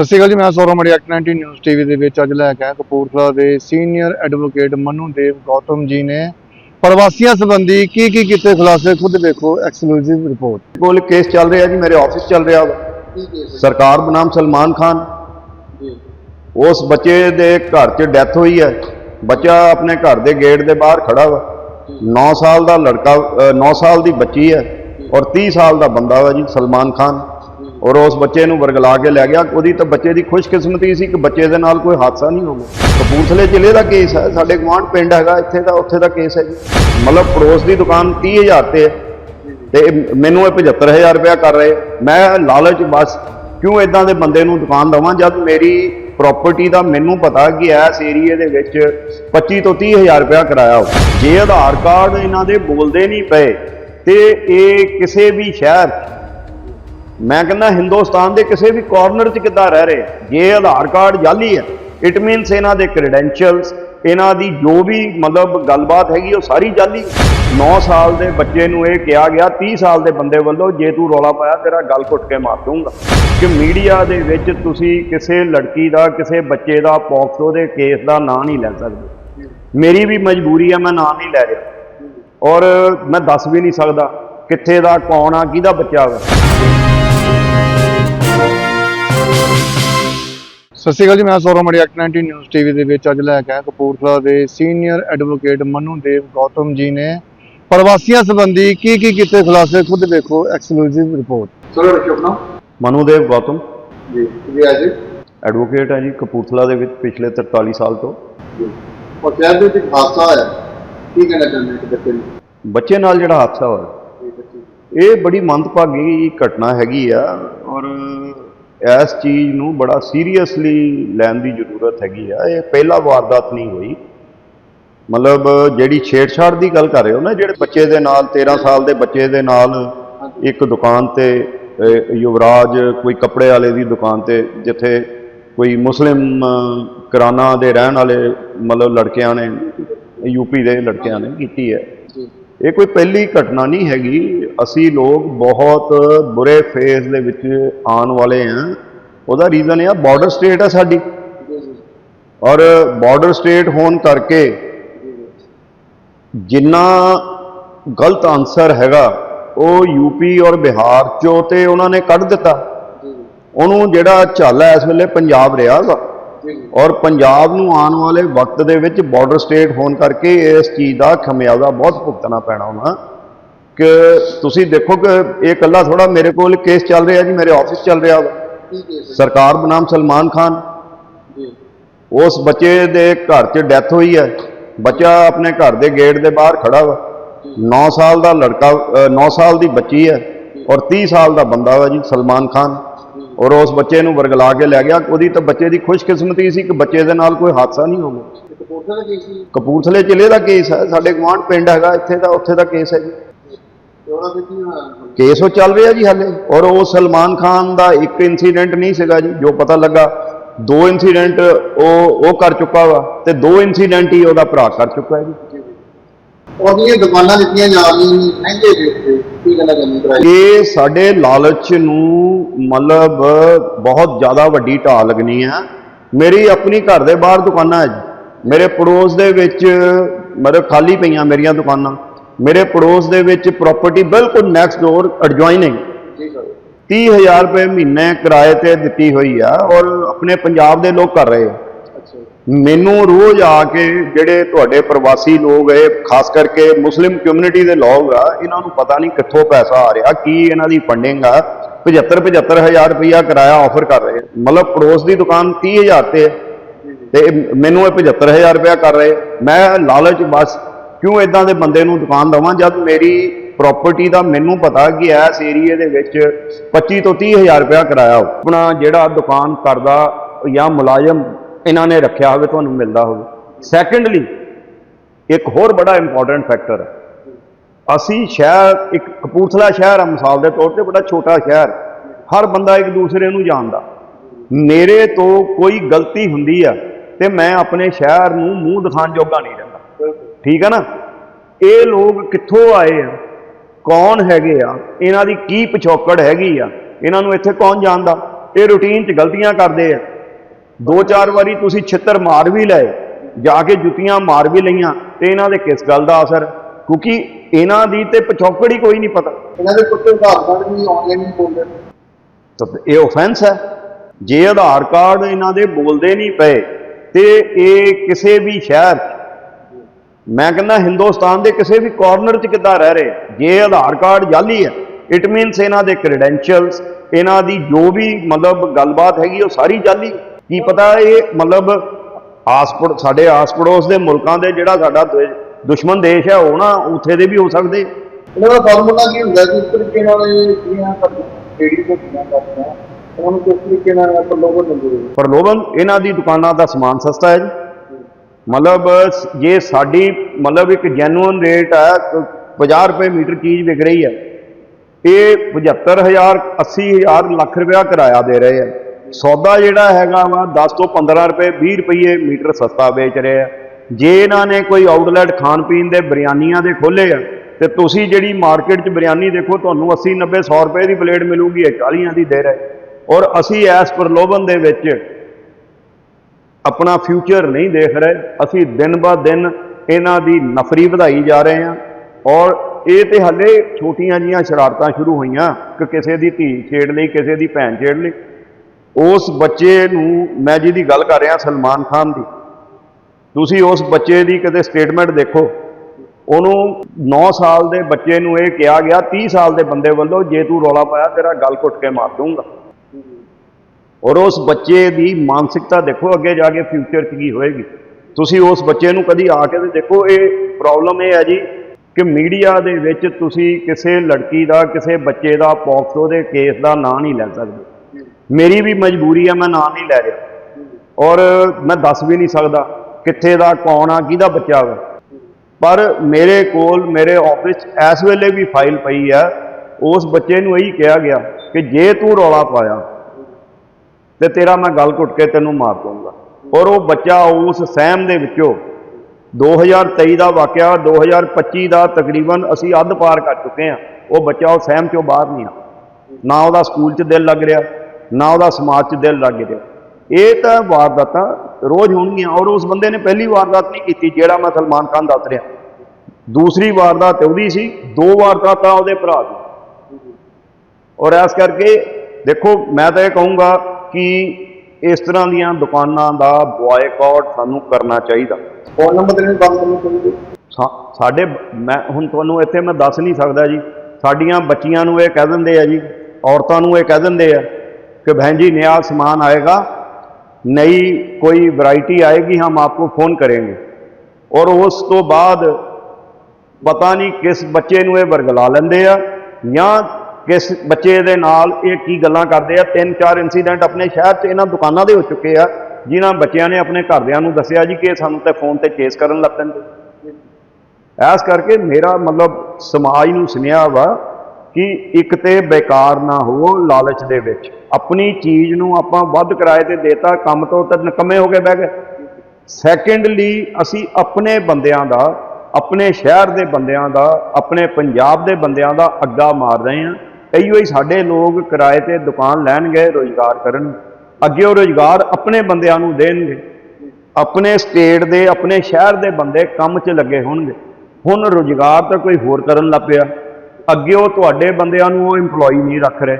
ਸਤਿ ਸ਼੍ਰੀ ਅਕਾਲ ਜੀ, ਮੈਂ ਸੌਰਵ ਮੜੀ ਐਕਟ 19 ਨਿਊਜ਼ ਟੀਵੀ ਦੇ ਵਿੱਚ ਅੱਜ ਲੈ ਕੇ ਆਇਆ ਕਪੂਰਥਲਾ ਦੇ ਸੀਨੀਅਰ ਐਡਵੋਕੇਟ ਮਨੂ ਦੇਵ ਗੌਤਮ ਜੀ ਨੇ। ਪ੍ਰਵਾਸੀਆਂ ਸੰਬੰਧੀ ਕੀ ਕੀ ਕੀਤੇ ਖੁਲਾਸੇ, ਖੁਦ ਦੇਖੋ ਐਕਸਕਲੂਸਿਵ ਰਿਪੋਰਟ ਕੋਲ ਕੇਸ ਚੱਲ ਰਿਹਾ ਜੀ, ਮੇਰੇ ਆਫਿਸ ਚੱਲ ਰਿਹਾ। ਵਾ ਸਰਕਾਰ ਬਨਾਮ ਸਲਮਾਨ ਖਾਨ। ਉਸ ਬੱਚੇ ਦੇ ਘਰ 'ਚ ਡੈਥ ਹੋਈ ਹੈ। ਬੱਚਾ ਆਪਣੇ ਘਰ ਦੇ ਗੇਟ ਦੇ ਬਾਹਰ ਖੜਾ ਵਾ। 9 ਸਾਲ ਦਾ ਲੜਕਾ 9 ਸਾਲ ਦੀ ਬੱਚੀ ਹੈ ਔਰ 30 ਸਾਲ ਦਾ ਬੰਦਾ ਵਾ ਜੀ, ਸਲਮਾਨ ਖਾਨ। ਔਰ ਉਸ ਬੱਚੇ ਨੂੰ ਵਰਗਲਾ ਕੇ ਲੈ ਗਿਆ। ਉਹਦੀ ਤਾਂ ਬੱਚੇ ਦੀ ਖੁਸ਼ਕਿਸਮਤੀ ਸੀ ਕਿ ਬੱਚੇ ਦੇ ਨਾਲ ਕੋਈ ਹਾਦਸਾ ਨਹੀਂ ਹੋ ਗਿਆ। ਕਪੂਰਥਲੇ ਜ਼ਿਲ੍ਹੇ ਦਾ ਕੇਸ ਹੈ, ਸਾਡੇ ਗਵਾਂਢ ਪਿੰਡ ਹੈਗਾ, ਇੱਥੇ ਦਾ, ਉੱਥੇ ਦਾ ਕੇਸ ਹੈ ਜੀ। ਮਤਲਬ ਪੜੋਸ ਦੀ ਦੁਕਾਨ 30000 ਤੇ ਤੇ ਇਹ ਮੈਨੂੰ ਇਹ 75000 ਰੁਪਇਆ ਕਰ ਰਹੇ। ਮੈਂ ਲਾਲਚ ਬਸ ਕਿਉਂ ਇਦਾਂ ਦੇ ਬੰਦੇ ਨੂੰ ਦੁਕਾਨ ਦਵਾਂ, ਜਦ ਮੇਰੀ ਪ੍ਰਾਪਰਟੀ ਦਾ ਮੈਨੂੰ ਪਤਾ ਕਿ ਇਸ ਏਰੀਏ ਦੇ ਵਿੱਚ 25 ਤੋਂ 30000 ਰੁਪਇਆ ਕਿਰਾਇਆ ਹੋ ਜੇ ਆਧਾਰ ਕਾਰਡ ਇਹਨਾਂ ਦੇ ਬੋਲਦੇ ਨਹੀਂ ਪਏ, ਤੇ ਇਹ ਕਿਸੇ ਵੀ ਸ਼ਹਿਰ ਮੈਂ ਕਹਿੰਦਾ ਹਿੰਦੁਸਤਾਨ ਦੇ ਕਿਸੇ ਵੀ ਕਾਰਨਰ 'ਚ ਕਿੱਦਾਂ ਰਹਿ ਰਹੇ? ਜੇ ਆਧਾਰ ਕਾਰਡ ਜਾਲੀ ਹੈ ਇਟ ਮੀਨਸ ਇਹਨਾਂ ਦੇ ਕ੍ਰੈਡੈਂਸ਼ੀਅਲਸ ਇਹਨਾਂ ਦੀ ਜੋ ਵੀ ਮਤਲਬ ਗੱਲਬਾਤ ਹੈਗੀ ਉਹ ਸਾਰੀ ਜਾਲੀ। 9 ਸਾਲ ਦੇ ਬੱਚੇ ਨੂੰ ਇਹ ਕਿਹਾ ਗਿਆ 30 ਸਾਲ ਦੇ ਬੰਦੇ ਵੱਲੋਂ ਜੇ ਤੂੰ ਰੌਲਾ ਪਾਇਆ, ਤੇਰਾ ਗੱਲ ਘੁੱਟ ਕੇ ਮਾਰ ਦੂੰਗਾ ਕਿ ਮੀਡੀਆ ਦੇ ਵਿੱਚ ਤੁਸੀਂ ਕਿਸੇ ਲੜਕੀ ਦਾ, ਕਿਸੇ ਬੱਚੇ ਦਾ, ਪੌਕਸੋ ਦੇ ਕੇਸ ਦਾ ਨਾਂ ਨਹੀਂ ਲੈ ਸਕਦੇ। ਮੇਰੀ ਵੀ ਮਜਬੂਰੀ ਆ ਮੈਂ ਨਾਂ ਨਹੀਂ ਲੈ ਰਿਹਾ। ਔਰ ਮੈਂ ਦੱਸ ਵੀ ਨਹੀਂ ਸਕਦਾ ਕਿੱਥੇ ਦਾ, ਕੌਣ ਆ, ਕਿਹਦਾ ਬੱਚਾ ਵਾ। ਸਤਿ ਸ਼੍ਰੀ ਅਕਾਲ ਜੀ ਮੈਂ ਸੌਰਵ ਮੜੀ ਐਕਟ 19 ਨਿਊਜ਼ ਟੀਵੀ ਦੇ ਵਿੱਚ। ਅੱਜ ਲੈ ਕੇ ਆਇਆ ਕਪੂਰਥਲਾ ਦੇ ਸੀਨੀਅਰ ਐਡਵੋਕੇਟ ਮਨੂ ਦੇਵ ਗੌਤਮ ਜੀ ਨੇ। ਪ੍ਰਵਾਸੀਆਂ ਸੰਬੰਧੀ ਕੀ ਕੀ ਕੀਤੇ ਖੁਲਾਸੇ ਖੁਦ ਦੇਖੋ ਐਕਸਕਲੂਸਿਵ ਰਿਪੋਰਟ ਸਰ ਰੱਖਿਓ ਆਪਣਾ। ਮਨੂਦੇਵ ਗੌਤਮ। ਜੀ ਜੀ? ਅੱਜ ਐਡਵੋਕੇਟ ਹੈ ਜੀ ਕਪੂਰਥਲਾ ਦੇ ਵਿੱਚ ਪਿਛਲੇ 43 ਸਾਲ ਤੋਂ। ਔਰ ਸ਼ਹਿਰ ਦੇ ਵਿੱਚ ਇੱਕ ਹਾਦਸਾ ਹੋਇਆ। ਕੀ ਕਹਿਣਾ ਚਾਹੁੰਦੇ ਇੱਕ ਬੱਚੇ ਨੂੰ? ਬੱਚੇ ਨਾਲ ਜਿਹੜਾ ਹਾਦਸਾ ਹੋਇਆ। ਇਹ ਬੜੀ ਮੰਦਭਾਗੀ ਘਟਨਾ ਹੈਗੀ ਆ ਔਰ ਇਸ ਚੀਜ਼ ਨੂੰ ਬੜਾ ਸੀਰੀਅਸਲੀ ਲੈਣ ਦੀ ਜ਼ਰੂਰਤ ਹੈਗੀ ਆ। ਇਹ ਪਹਿਲਾ ਵਾਰਦਾਤ ਨਹੀਂ ਹੋਈ। ਮਤਲਬ ਜਿਹੜੀ ਛੇੜਛਾੜ ਦੀ ਗੱਲ ਕਰ ਰਹੇ ਹੋ ਨਾ, ਜਿਹੜੇ ਬੱਚੇ ਦੇ ਨਾਲ 13 ਸਾਲ ਦੇ ਬੱਚੇ ਦੇ ਨਾਲ ਇੱਕ ਦੁਕਾਨ ਤੇ ਯੁਵਰਾਜ ਕੋਈ ਕੱਪੜੇ ਵਾਲੇ ਦੀ ਦੁਕਾਨ ਤੇ, ਜਿੱਥੇ ਕੋਈ ਮੁਸਲਿਮ ਕਰਾਨਾ ਦੇ ਰਹਿਣ ਵਾਲੇ ਮਤਲਬ ਲੜਕਿਆਂ ਨੇ ਯੂਪੀ ਦੇ ਲੜਕਿਆਂ ਨੇ ਕੀਤੀ ਹੈ। ਇਹ ਕੋਈ ਪਹਿਲੀ ਘਟਨਾ ਨਹੀਂ ਹੈਗੀ। ਅਸੀਂ ਲੋਕ ਬਹੁਤ ਬੁਰੇ ਫੇਜ਼ ਦੇ ਵਿੱਚ ਆਉਣ ਵਾਲੇ ਹਾਂ। ਉਹਦਾ ਰੀਜ਼ਨ ਇਹ ਆ ਬਾਰਡਰ ਸਟੇਟ ਆ ਸਾਡੀ। ਔਰ ਬਾਰਡਰ ਸਟੇਟ ਹੋਣ ਕਰਕੇ ਜਿੰਨਾ ਗਲਤ ਆਨਸਰ ਹੈਗਾ, ਉਹ ਯੂਪੀ ਔਰ ਬਿਹਾਰ ਚੋਂ ਤੇ ਉਹਨਾਂ ਨੇ ਕੱਢ ਦਿੱਤਾ। ਉਹਨੂੰ ਜਿਹੜਾ ਝੱਲ ਹੈ ਇਸ ਵੇਲੇ ਪੰਜਾਬ ਰਿਹਾ ਵਾ ਔਰ ਪੰਜਾਬ ਨੂੰ ਆਉਣ ਵਾਲੇ ਵਕਤ ਦੇ ਵਿੱਚ ਬਾਰਡਰ ਸਟੇਟ ਹੋਣ ਕਰਕੇ ਇਸ ਚੀਜ਼ ਦਾ ਖਮਿਆਜ਼ਾ ਬਹੁਤ ਭੁਗਤਣਾ ਪੈਣਾ ਉਹਨਾਂ ਕਿ ਤੁਸੀਂ ਦੇਖੋ ਕਿ ਇਹ ਇਕੱਲਾ ਥੋੜਾ ਮੇਰੇ ਕੋਲ ਕੇਸ ਚੱਲ ਰਿਹਾ ਜੀ ਮੇਰੇ ਆਫਿਸ ਚੱਲ ਰਿਹਾ। ਸਰਕਾਰ ਬਨਾਮ ਸਲਮਾਨ ਖਾਨ। ਉਸ ਬੱਚੇ ਦੇ ਘਰ 'ਚ ਡੈਥ ਹੋਈ ਹੈ। ਬੱਚਾ ਆਪਣੇ ਘਰ ਦੇ ਗੇਟ ਦੇ ਬਾਹਰ ਖੜਾ ਵਾ। 9 ਸਾਲ ਦਾ ਲੜਕਾ 9 ਸਾਲ ਦੀ ਬੱਚੀ ਹੈ। ਔਰ 30 ਸਾਲ ਦਾ ਬੰਦਾ ਵਾ ਜੀ ਸਲਮਾਨ ਖਾਨ। ਔਰ ਉਸ ਬੱਚੇ ਨੂੰ ਵਰਗਲਾ ਕੇ ਲੈ ਗਿਆ। ਉਹਦੀ ਤਾਂ ਬੱਚੇ ਦੀ ਖੁਸ਼ਕਿਸਮਤੀ ਸੀ ਕਿ ਬੱਚੇ ਦੇ ਨਾਲ ਕੋਈ ਹਾਦਸਾ ਨਹੀਂ ਹੋ ਗਿਆ। ਕਪੂਰਥਲੇ ਜ਼ਿਲ੍ਹੇ ਦਾ ਕੇਸ ਹੈ। ਸਾਡੇ ਗਵਾਂਢ ਪਿੰਡ ਹੈਗਾ। ਇੱਥੇ ਦਾ ਉੱਥੇ ਦਾ ਕੇਸ ਹੈ ਜੀ। ਕੇਸ ਉਹ ਚੱਲ ਰਿਹਾ ਜੀ ਹਾਲੇ। ਔਰ ਉਹ ਸਲਮਾਨ ਖਾਨ ਦਾ ਇੱਕ ਇਨਸੀਡੈਂਟ ਨਹੀਂ ਸੀਗਾ ਜੀ ਜੋ ਪਤਾ ਲੱਗਾ। ਦੋ ਇਨਸੀਡੈਂਟ ਉਹ ਉਹ ਕਰ ਚੁੱਕਾ ਵਾ ਤੇ ਦੋ ਇਨਸੀਡੈਂਟ ਹੀ ਉਹਦਾ ਭਰਾ ਕਰ ਚੁੱਕਾ ਹੈ ਜੀ। ਉਹਦੀਆਂ ਦੁਕਾਨਾਂ ਦਿੱਤੀਆਂ ਜਾ ਰਹੀਆਂ ਨੇ ਮਹਿੰਗੇ ਰੇਟ ਤੇ ਕੀ ਕਹਿਣਾ ਚਾਹੁੰਦੇ ਪ੍ਰਾਈਸ ਇਹ ਸਾਡੇ ਲਾਲਚ ਨੂੰ ਮਤਲਬ ਬਹੁਤ ਜ਼ਿਆਦਾ ਵੱਡੀ ਢਾਲ ਲੱਗਣੀ ਹੈ ਮੇਰੀ ਆਪਣੀ ਘਰ ਦੇ ਬਾਹਰ ਦੁਕਾਨਾਂ ਹੈ ਮੇਰੇ ਪੜੋਸ ਦੇ ਵਿੱਚ ਮਤਲਬ ਖਾਲੀ ਪਈਆਂ ਮੇਰੀਆਂ ਦੁਕਾਨਾਂ। ਮੇਰੇ ਪੜੋਸ ਦੇ ਵਿੱਚ ਪ੍ਰਾਪਰਟੀ ਬਿਲਕੁਲ ਨੈਕਸਟ ਡੋਰ ਐਡਜੋਇਨਿੰਗ ਜੀ। ਸਰ 30000 ਰੁਪਏ ਮਹੀਨੇ ਕਿਰਾਏ ਤੇ ਦਿੱਤੀ ਹੋਈ ਆ ਔਰ ਆਪਣੇ ਪੰਜਾਬ ਦੇ ਲੋਕ ਕਰ ਰਹੇ ਆ। ਮੈਨੂੰ ਰੋਜ਼ ਆ ਕੇ ਜਿਹੜੇ ਤੁਹਾਡੇ ਪ੍ਰਵਾਸੀ ਲੋਕ ਹੈ ਖਾਸ ਕਰਕੇ ਮੁਸਲਿਮ ਕਮਿਊਨਿਟੀ ਦੇ ਲੋਕ ਆ, ਇਹਨਾਂ ਨੂੰ ਪਤਾ ਨਹੀਂ ਕਿੱਥੋਂ ਪੈਸਾ ਆ ਰਿਹਾ, ਕੀ ਇਹਨਾਂ ਦੀ ਫੰਡਿੰਗ ਆ। 75 75000 ਰੁਪਇਆ ਕਿਰਾਇਆ ਆਫਰ ਕਰ ਰਹੇ ਮਤਲਬ ਪੜੋਸ ਦੀ ਦੁਕਾਨ 30000 ਤੇ ਤੇ ਇਹ ਮੈਨੂੰ ਇਹ 75000 ਰੁਪਇਆ ਕਰ ਰਹੇ। ਮੈਂ ਲਾਲਚ ਬਸ ਕਿਉਂ ਇਦਾਂ ਦੇ ਬੰਦੇ ਨੂੰ ਦੁਕਾਨ ਦਵਾਂ, ਜਦ ਮੇਰੀ ਪ੍ਰਾਪਰਟੀ ਦਾ ਮੈਨੂੰ ਪਤਾ ਕਿ ਇਸ ਏਰੀਏ ਦੇ ਵਿੱਚ 25 ਤੋਂ 30000 ਰੁਪਇਆ ਕਿਰਾਇਆ ਆਪਣਾ ਜਿਹੜਾ ਦੁਕਾਨ ਕਰਦਾ ਜਾਂ ਮੁਲਾਜ਼ਮ ਇਹਨਾਂ ਨੇ ਰੱਖਿਆ ਹੋਵੇ, ਤੁਹਾਨੂੰ ਮਿਲਦਾ ਹੋਵੇ। ਸੈਕੰਡਲੀ ਇੱਕ ਹੋਰ ਬੜਾ ਇੰਪੋਰਟੈਂਟ ਫੈਕਟਰ ਹੈ। ਅਸੀਂ ਸ਼ਹਿਰ, ਇੱਕ ਕਪੂਰਥਲਾ ਸ਼ਹਿਰ ਆ ਮਿਸਾਲ ਦੇ ਤੌਰ ਤੇ, ਬੜਾ ਛੋਟਾ ਸ਼ਹਿਰ। ਹਰ ਬੰਦਾ ਇੱਕ ਦੂਸਰੇ ਨੂੰ ਜਾਣਦਾ। ਮੇਰੇ ਤੋਂ ਕੋਈ ਗਲਤੀ ਹੁੰਦੀ ਆ ਤੇ ਮੈਂ ਆਪਣੇ ਸ਼ਹਿਰ ਨੂੰ ਮੂੰਹ ਦਿਖਾਣ ਜੋਗਾ ਨਹੀਂ ਰਹਿੰਦਾ। ਠੀਕ ਹੈ ਨਾ? ਇਹ ਲੋਕ ਕਿੱਥੋਂ ਆਏ ਆ? ਕੌਣ ਹੈਗੇ ਆ? ਇਹਨਾਂ ਦੀ ਕੀ ਪਿਛੋਕੜ ਹੈਗੀ ਆ? ਇਹਨਾਂ ਨੂੰ ਇੱਥੇ ਕੌਣ ਜਾਣਦਾ? ਇਹ ਰੂਟੀਨ 'ਚ ਗਲਤੀਆਂ ਕਰਦੇ ਆ। ਦੋ ਚਾਰ ਵਾਰੀ ਤੁਸੀਂ ਛਿੱਤਰ ਮਾਰ ਵੀ ਲਏ ਜਾ ਕੇ ਜੁੱਤੀਆਂ ਮਾਰ ਵੀ ਲਈਆਂ ਤੇ ਇਹਨਾਂ ਦੇ ਕਿਸ ਗੱਲ ਦਾ ਅਸਰ? ਕਿਉਂਕਿ ਇਹਨਾਂ ਦੀ ਤੇ ਪਿਛੋਕੜ ਹੀ ਕੋਈ ਨਹੀਂ ਪਤਾ। ਇਹਨਾਂ ਦੇ ਪੁੱਤਰ ਆਧਾਰ ਕਾਰਡ ਵੀ ਆਨਲਾਈਨ ਹੀ ਬੋਲਦੇ। ਤਾਂ ਇਹ ਆਫੈਂਸ ਹੈ। ਜੇ ਆਧਾਰ ਕਾਰਡ ਇਹਨਾਂ ਦੇ ਬੋਲਦੇ ਨਹੀਂ ਪਏ ਤੇ ਇਹ ਕਿਸੇ ਵੀ ਸ਼ਹਿਰ ਮੈਂ ਕਹਿੰਦਾ ਹਿੰਦੁਸਤਾਨ ਦੇ ਕਿਸੇ ਵੀ ਕਾਰਨਰ 'ਚ ਕਿੱਦਾਂ ਰਹਿ ਰਹੇ? ਜੇ ਆਧਾਰ ਕਾਰਡ ਜਾਲੀ ਹੈ ਇਟ ਮੀਨਸ ਇਹਨਾਂ ਦੇ ਕ੍ਰੈਡੈਂਸ਼ੀਅਲਸ ਇਹਨਾਂ ਦੀ ਜੋ ਵੀ ਮਤਲਬ ਗੱਲਬਾਤ ਹੈਗੀ ਉਹ ਸਾਰੀ ਜਾਲੀ ਕੀ ਪਤਾ ਇਹ ਮਤਲਬ ਆਸਪੜ ਸਾਡੇ ਆਸ ਪੜੋਸ ਦੇ ਮੁਲਕਾਂ ਦੇ ਜਿਹੜਾ ਸਾਡਾ ਦੁਸ਼ਮਣ ਦੇਸ਼ ਹੈ ਉਹ ਨਾ ਉੱਥੇ ਦੇ ਵੀ ਹੋ ਸਕਦੇ। ਇਹਨਾਂ ਦਾ ਫਾਰਮੂਲਾ ਕੀ ਹੁੰਦਾ ਕਿ ਇਸ ਤਰੀਕੇ ਨਾਲ ਇਹ ਜਿਹੜੀਆਂ ਜਿਹੜੀ ਤੋਂ ਚੀਜ਼ਾਂ ਕਰਦੇ ਆ ਉਹਨਾਂ ਨੂੰ ਕਿਸ ਤਰੀਕੇ ਨਾਲ ਪ੍ਰਲੋਭਨ ਦਿੰਦੇ ਪ੍ਰਲੋਭਨ ਇਹਨਾਂ ਦੀ ਦੁਕਾਨਾਂ ਦਾ ਸਮਾਨ ਸਸਤਾ ਹੈ ਜੀ। ਮਤਲਬ ਜੇ ਸਾਡੀ ਮਤਲਬ ਇੱਕ ਜੈਨੂਅਨ ਰੇਟ ਹੈ ਕ- 50 ਰੁਪਏ ਮੀਟਰ ਚੀਜ਼ ਵਿਕ ਰਹੀ ਹੈ ਇਹ 75000 80000 ਲੱਖ ਰੁਪਇਆ ਕਿਰਾਇਆ ਦੇ ਰਹੇ ਆ ਸੌਦਾ ਜਿਹੜਾ ਹੈਗਾ ਵਾ 10 ਤੋਂ 15 ਰੁਪਏ 20 ਰੁਪਏ ਮੀਟਰ ਸਸਤਾ ਵੇਚ ਰਹੇ ਆ। ਜੇ ਇਹਨਾਂ ਨੇ ਕੋਈ ਆਊਟਲੈਟ ਖਾਣ ਪੀਣ ਦੇ ਬਿਰਿਆਨੀਆਂ ਦੇ ਖੋਲੇ ਆ, ਤੇ ਤੁਸੀਂ ਜਿਹੜੀ ਮਾਰਕੀਟ 'ਚ ਬਿਰਿਆਨੀ ਦੇਖੋ, ਤੁਹਾਨੂੰ 80 90 100 ਰੁਪਏ ਦੀ ਪਲੇਟ ਮਿਲੂਗੀ, ਇਹ 40 ਦੀ ਦੇ ਰਹੇ। ਔਰ ਅਸੀਂ ਇਸ ਪ੍ਰਲੋਭਨ ਦੇ ਵਿੱਚ ਆਪਣਾ ਫਿਊਚਰ ਨਹੀਂ ਦੇਖ ਰਹੇ। ਅਸੀਂ ਦਿਨ ਬਾ ਦਿਨ ਇਹਨਾਂ ਦੀ ਨਫਰੀ ਵਧਾਈ ਜਾ ਰਹੇ ਹਾਂ। ਔਰ ਇਹ ਤੇ ਹੱਲੇ ਛੋਟੀਆਂ ਜੀਆਂ ਸ਼ਰਾਰਤਾਂ ਸ਼ੁਰੂ ਹੋਈਆਂ ਕਿ ਕਿਸੇ ਦੀ ਧੀ ਛੇੜ ਲਈ, ਕਿਸੇ ਦੀ ਭੈਣ ਛੇੜ ਲਈ। ਉਸ ਬੱਚੇ ਨੂੰ ਮੈਂ ਜਿਹਦੀ ਗੱਲ ਕਰ ਰਿਹਾ, ਸਲਮਾਨ ਖਾਨ ਦੀ। ਤੁਸੀਂ ਉਸ ਬੱਚੇ ਦੀ ਕਦੇ ਸਟੇਟਮੈਂਟ ਦੇਖੋ। ਉਹਨੂੰ 9 ਸਾਲ ਦੇ ਬੱਚੇ ਨੂੰ ਇਹ ਕਿਹਾ ਗਿਆ 30 ਸਾਲ ਦੇ ਬੰਦੇ ਵੱਲੋਂ, ਜੇ ਤੂੰ ਰੌਲਾ ਪਾਇਆ, ਤੇਰਾ ਗਲ ਘੁੱਟ ਕੇ ਮਾਰ ਦੂੰਗਾ ਔਰ ਉਸ ਬੱਚੇ ਦੀ ਮਾਨਸਿਕਤਾ ਦੇਖੋ, ਅੱਗੇ ਜਾ ਕੇ ਫਿਊਚਰ 'ਚ ਕੀ ਹੋਏਗੀ। ਤੁਸੀਂ ਉਸ ਬੱਚੇ ਨੂੰ ਕਦੀ ਆ ਕੇ ਤੇ ਦੇਖੋ, ਇਹ ਪ੍ਰੋਬਲਮ ਇਹ ਹੈ ਜੀ ਕਿ ਮੀਡੀਆ ਦੇ ਵਿੱਚ ਤੁਸੀਂ ਕਿਸੇ ਲੜਕੀ ਦਾ, ਕਿਸੇ ਬੱਚੇ ਦਾ ਪੌਕਸੋ ਦੇ ਕੇਸ ਦਾ ਨਾਂ ਨਹੀਂ ਲੈ ਸਕਦੇ। ਮੇਰੀ ਵੀ ਮਜਬੂਰੀ ਆ, ਮੈਂ ਨਾਂ ਨਹੀਂ ਲੈ ਰਿਹਾ। ਔਰ ਮੈਂ ਦੱਸ ਵੀ ਨਹੀਂ ਸਕਦਾ ਕਿੱਥੇ ਦਾ, ਕੌਣ ਆ, ਕਿਹਦਾ ਬੱਚਾ ਵਾ। ਪਰ ਮੇਰੇ ਕੋਲ, ਮੇਰੇ ਆਫਿਸ 'ਚ ਇਸ ਵੇਲੇ ਵੀ ਫਾਈਲ ਪਈ ਆ। ਉਸ ਬੱਚੇ ਨੂੰ ਇਹੀ ਕਿਹਾ ਗਿਆ ਕਿ ਜੇ ਤੂੰ ਰੌਲਾ ਪਾਇਆ ਤੇ ਤੇਰਾ ਮੈਂ ਗੱਲ ਘੁੱਟ ਕੇ ਤੈਨੂੰ ਮਾਰ ਦੂੰਗਾ ਔਰ ਉਹ ਬੱਚਾ ਉਸ ਸਹਿਮ ਦੇ ਵਿੱਚੋਂ 2023 ਦਾ ਵਾਕਿਆ 2025 ਦਾ ਤਕਰੀਬਨ ਅਸੀਂ ਅੱਧ ਪਾਰ ਕਰ ਚੁੱਕੇ ਹਾਂ। ਉਹ ਬੱਚਾ ਉਹ ਸਹਿਮ ਚੋਂ ਬਾਹਰ ਨਹੀਂ ਆ ਨਾ ਉਹਦਾ ਸਕੂਲ 'ਚ ਦਿਲ ਲੱਗ ਰਿਹਾ। ਨਾ ਉਹਦਾ ਸਮਾਜ 'ਚ ਦਿਲ ਲੱਗ ਰਿਹਾ ਇਹ ਤਾਂ ਵਾਰਦਾਤਾਂ ਰੋਜ਼ ਹੋਣਗੀਆਂ ਔਰ ਉਸ ਬੰਦੇ ਨੇ ਪਹਿਲੀ ਵਾਰਦਾਤ ਨਹੀਂ ਕੀਤੀ ਜਿਹੜਾ ਮੈਂ ਸਲਮਾਨ ਖਾਨ ਦੱਸ ਰਿਹਾ। ਦੂਸਰੀ ਵਾਰਦਾਤ ਉਹਦੀ ਸੀ ਦੋ ਵਾਰਦਾਤਾਂ ਉਹਦੇ ਭਰਾ ਦੀ। ਔਰ ਇਸ ਕਰਕੇ ਦੇਖੋ ਮੈਂ ਤਾਂ ਇਹ ਕਹੂੰਗਾ ਕਿ ਇਸ ਤਰ੍ਹਾਂ ਦੀਆਂ ਦੁਕਾਨਾਂ ਦਾ ਬੁਆਇਕਾਟ ਸਾਨੂੰ ਕਰਨਾ ਚਾਹੀਦਾ। ਫੋਨ ਨੰਬਰ ਦੇਣੇ ਬੰਦ ਕਰਨੇ ਚਾਹੀਦੇ ਸਾਡੇ ਮੈਂ ਹੁਣ ਤੁਹਾਨੂੰ ਇੱਥੇ ਮੈਂ ਦੱਸ ਨਹੀਂ ਸਕਦਾ ਜੀ। ਸਾਡੀਆਂ ਬੱਚੀਆਂ ਨੂੰ ਇਹ ਕਹਿ ਦਿੰਦੇ ਆ ਜੀ ਔਰਤਾਂ ਨੂੰ ਇਹ ਕਹਿ ਦਿੰਦੇ ਆ कि बहन जी नया सामान आएगा नई कोई वैरायटी आएगी हम आपको फ़ोन करेंगे ਔਰ ਉਸ ਤੋਂ ਬਾਅਦ ਪਤਾ ਨਹੀਂ ਕਿਸ ਬੱਚੇ ਨੂੰ ਇਹ ਵਰਗਲਾ ਲੈਂਦੇ ਆ, ਜਾਂ ਕਿਸ ਬੱਚੇ ਦੇ ਨਾਲ ਇਹ ਕੀ ਗੱਲਾਂ ਕਰਦੇ ਆ। ਤਿੰਨ ਚਾਰ ਇਨਸੀਡੈਂਟ ਆਪਣੇ ਸ਼ਹਿਰ 'ਚ ਇਹਨਾਂ ਦੁਕਾਨਾਂ ਦੇ ਹੋ ਚੁੱਕੇ ਆ, ਜਿਨ੍ਹਾਂ ਬੱਚਿਆਂ ਨੇ ਆਪਣੇ ਘਰਦਿਆਂ ਨੂੰ ਦੱਸਿਆ ਜੀ ਕਿ ਸਾਨੂੰ ਤੇ ਫੋਨ ਤੇ ਚੇਸ ਕਰਨ ਲੱਗ ਪੈਂਦੇ। ਐਸ ਕਰਕੇ ਮੇਰਾ ਮਤਲਬ ਸਮਾਜ ਨੂੰ ਸੁਨੇਹਾ ਵਾ ਕਿ ਇੱਕ ਤੇ ਬੇਕਾਰ ਨਾ ਹੋਵੋ ਲਾਲਚ ਦੇ ਵਿੱਚ। ਆਪਣੀ ਚੀਜ਼ ਨੂੰ ਆਪਾਂ ਵੱਧ ਕਿਰਾਏ ਤੇ ਦੇਤਾ, ਕੰਮ ਤੋਂ ਤਾਂ ਨਿਕੰਮੇ ਹੋ ਕੇ ਬਹਿ ਗਏ। ਸੈਕੰਡਲੀ ਅਸੀਂ ਆਪਣੇ ਬੰਦਿਆਂ ਦਾ, ਆਪਣੇ ਸ਼ਹਿਰ ਦੇ ਬੰਦਿਆਂ ਦਾ, ਆਪਣੇ ਪੰਜਾਬ ਦੇ ਬੰਦਿਆਂ ਦਾ ਅੱਗਾ ਮਾਰ ਰਹੇ ਹਾਂ। ਕਈ ਵਾਰੀ ਸਾਡੇ ਲੋਕ ਕਿਰਾਏ ਤੇ ਦੁਕਾਨ ਲੈਣਗੇ, ਰੋਜ਼ਗਾਰ ਕਰਨ। ਅੱਗੇ ਉਹ ਰੋਜ਼ਗਾਰ ਆਪਣੇ ਬੰਦਿਆਂ ਨੂੰ ਦੇਣਗੇ। ਆਪਣੇ ਸਟੇਟ ਦੇ, ਆਪਣੇ ਸ਼ਹਿਰ ਦੇ ਬੰਦੇ ਕੰਮ 'ਚ ਲੱਗੇ ਹੋਣਗੇ। ਹੁਣ ਰੋਜ਼ਗਾਰ ਤਾਂ ਕੋਈ ਹੋਰ ਕਰਨ ਲੱਗ ਪਿਆ। ਅੱਗੇ ਉਹ ਤੁਹਾਡੇ ਬੰਦਿਆਂ ਨੂੰ ਉਹ EMPLOYE ਨਹੀਂ ਰੱਖ ਰਹੇ।